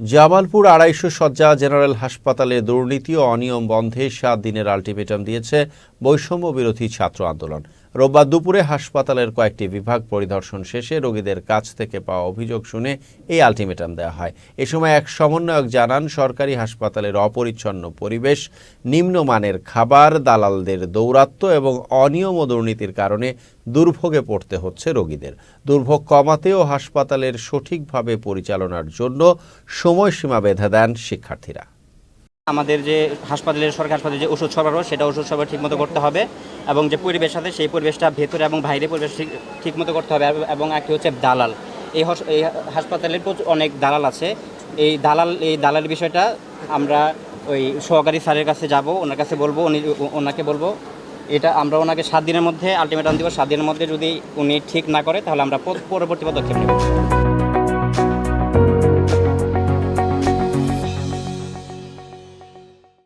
জামালপুর আড়াইশো সজ্জা জেনারেল হাসপাতালে দুর্নীতি ও অনিয়ম বন্ধে সাত দিনের আলটিমেটাম দিয়েছে বৈষম্য বিরোধী ছাত্র আন্দোলন। রোববার দুপুরে হাসপাতালের কয়েকটি বিভাগ পরিদর্শন শেষে রোগীদের কাছ থেকে পাওয়া অভিযোগ শুনে এই আলটিমেটাম দেওয়া হয়। এ সময় এক সমন্বয়ক জানান, সরকারি হাসপাতালের অপরিচ্ছন্ন পরিবেশ, নিম্নমানের খাবার, দালালদের দৌরাত্ম্য এবং অনিয়ম ও দুর্নীতির কারণে দুর্ভোগে পড়তে হচ্ছে রোগীদের। দুর্ভোগ কমাতেও হাসপাতালের সঠিকভাবে পরিচালনার জন্য সময়সীমা বেঁধে দেন শিক্ষার্থীরা। আমাদের যে হাসপাতালের সরকারি হাসপাতালে যে ওষুধ সরবরাহ, সেটা ওষুধ সরবরাহ ঠিকমতো করতে হবে। এবং যে পরিবেশ আছে, সেই পরিবেশটা ভেতরে এবং বাইরে পরিবেশ ঠিক ঠিকমতো করতে হবে। এবং একটি হচ্ছে দালাল। এই এই হাসপাতালের অনেক দালাল আছে। এই দালাল এই দালাল বিষয়টা আমরা ওই সহকারী স্যারের কাছে যাব, ওনার কাছে বলব, উনি ওনাকে বলব। এটা আমরা ওনাকে সাত দিনের মধ্যে আলটিমেটাম দিব। সাত দিনের মধ্যে যদি উনি ঠিক না করে, তাহলে আমরা পরবর্তী পদক্ষেপ নেব।